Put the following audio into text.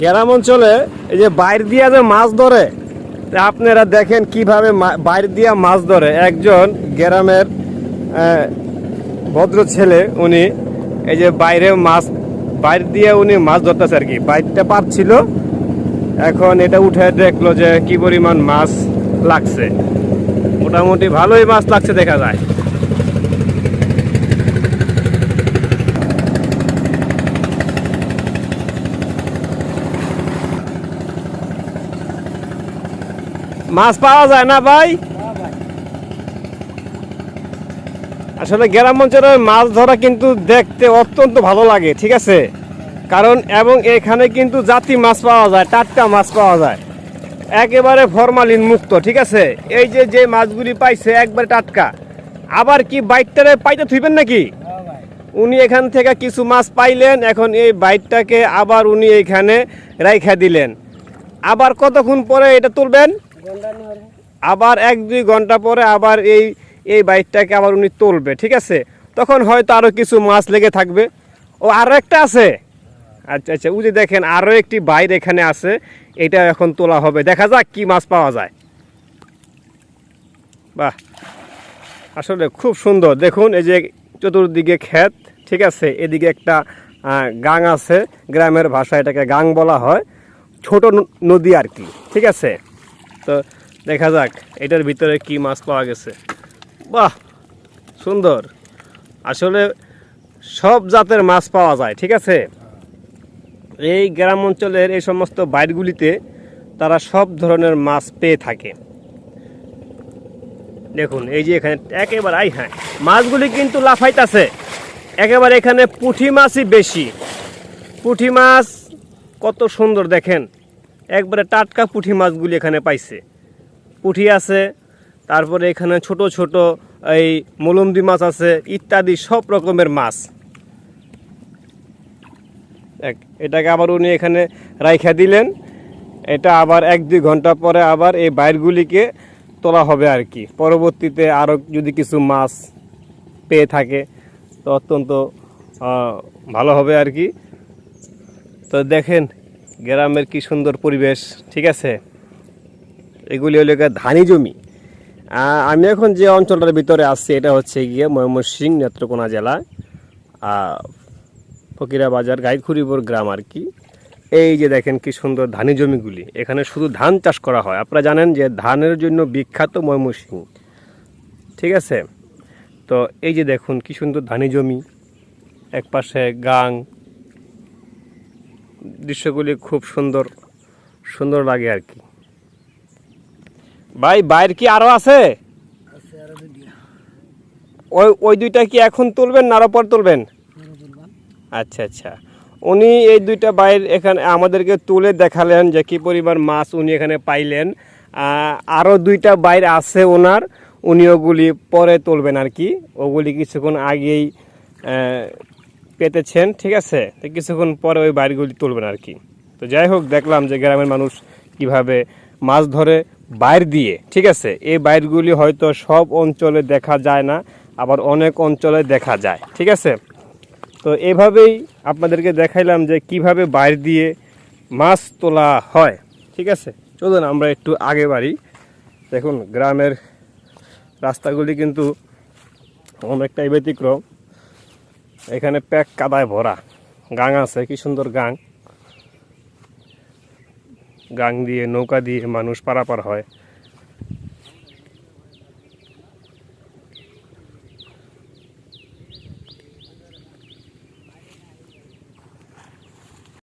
গ্রাম অঞ্চলে এই যে বাইর দিয়া যে মাছ ধরে আপনারা দেখেন কীভাবে বাইর দিয়া মাছ ধরে। একজন গ্রামের ভদ্র ছেলে, উনি এই যে বাইরে মাছ, বাইর দিয়ে উনি মাছ ধরতেছে আর কি। বাইরটা পাচ্ছিল এখন এটা উঠে দেখল যে কি পরিমাণ মাছ লাগছে। মোটামুটি ভালোই মাছ লাগছে দেখা যায়। মাছ পাওয়া যায় না ভাই? আসলে গ্রাম অঞ্চলের মাছ ধরা কিন্তু দেখতে অত্যন্ত ভালো লাগে, ঠিক আছে? কারণ এবং এখানে কিন্তু জাতি মাছ পাওয়া যায়, টাটকা মাছ পাওয়া যায়। একেবারে ফরমালিন মুক্ত, ঠিক আছে? এই যে যে মাছগুলি পাইছে একবারে টাটকা। আবার কি বাইকটারে পাইতে থুইবেন নাকি? উনি এখান থেকে কিছু মাছ পাইলেন, এখন এই বাইকটাকে আবার উনি এখানে রাইখা দিলেন। আবার কতক্ষণ পরে এটা তুলবেন? আবার এক দুই ঘণ্টা পরে আবার এই এই বাইকটাকে আবার উনি তুলবে, ঠিক আছে? তখন হয়তো আরও কিছু মাছ লেগে থাকবে। ও, আরও একটা আছে? আচ্ছা আচ্ছা উনি দেখেন, আরও একটি বাইর এখানে আছে। এটা এখন তোলা হবে। দেখা যাক কি মাছ পাওয়া যায়। বাহ! আসলে খুব সুন্দর। দেখুন, এই যে চতুর্দিকে ক্ষেত, ঠিক আছে? এদিকে একটা গাং আছে। গ্রামের ভাষায় এটাকে গাং বলা হয়। ছোট নদী আর কি, ঠিক আছে? তো দেখা যাক, এটার ভিতরে কি মাছ পাওয়া গেছে। বাহ, সুন্দর। আসলে সব জাতের মাছ পাওয়া যায়, ঠিক আছে? এই গ্রাম অঞ্চলের এই সমস্ত বাইরগুলিতে তারা সব ধরনের মাছ পেয়ে থাকে। দেখুন, এই যে এখানে একেবারে, আই হ্যাঁ মাছগুলি কিন্তু লাফাইতাছে। একেবারে এখানে পুঁটি মাছই বেশি। পুঁটি মাছ কত সুন্দর, দেখেন। একবারে টাটকা পুঁটি মাছগুলি এখানে পাইছে। পুঁটি আছে, তারপরে এখানে ছোট ছোট এই মলমদি মাছ আছে, ইত্যাদি সব রকমের মাছ। এক, এটাকে আবার উনি এখানে রাইখা দিলেন। এটা আবার এক দুই ঘণ্টা পরে আবার এই বাইরগুলিকে তোলা হবে আর কি। পরবর্তীতে আরও যদি কিছু মাছ পেয়ে থাকে, তো অত্যন্ত ভালো হবে আর কি। তো দেখেন গ্রামের কি সুন্দর পরিবেশ, ঠিক আছে? এগুলি হলো ধানি জমি। আমি এখন যে অঞ্চলটার ভিতরে আসছি এটা হচ্ছে গিয়ে ময়মনসিংহ নেত্রকোনা জেলা ফকিরা বাজার গাইখুরিপুর গ্রাম আর কি। এই যে দেখেন কি সুন্দর ধানি জমিগুলি, এখানে শুধু ধান চাষ করা হয়। আপনারা জানেন যে ধানের জন্য বিখ্যাত ময়মনসিংহ, ঠিক আছে? তো এই যে দেখুন কি সুন্দর ধানি জমি এক পাশে গাং দৃশ্যগুলি খুব সুন্দর সুন্দর লাগে আর কি। ভাই বাইর কি আরও আছে? ওই ওই দুইটা কি এখন তুলবেন না আরও পর তুলবেন? আচ্ছা আচ্ছা। উনি এই দুইটা বাইর এখানে আমাদেরকে তুলে দেখালেন যে কি পরিমাণ মাছ উনি এখানে পাইলেন। আহ, আরও দুইটা বাইর আছে ওনার উনি ওগুলি পরে তুলবেন আর কি। ওগুলি কিছুক্ষণ আগেই পেতেছেন, ঠিক আছে? তো কিছুক্ষণ পরে ওই বাইরগুলি তুলবেন আর কি। তো যাই হোক, দেখলাম যে গ্রামের মানুষ কীভাবে মাছ ধরে বাইর দিয়ে, ঠিক আছে? এই বাইরগুলি হয়তো সব অঞ্চলে দেখা যায় না, আবার অনেক অঞ্চলে দেখা যায়, ঠিক আছে? তো এভাবেই আপনাদেরকে দেখাইলাম যে কীভাবে বাইর দিয়ে মাছ তোলা হয়, ঠিক আছে? চলুন আমরা একটু আগে বাড়ি। দেখুন, গ্রামের রাস্তাগুলি কিন্তু অনেকটাই ব্যতিক্রম। এখানে প্যাক কাদায় ভরা। গাং আছে, কি সুন্দর গাং। গাং দিয়ে নৌকা দিয়ে মানুষ পারাপার হয়।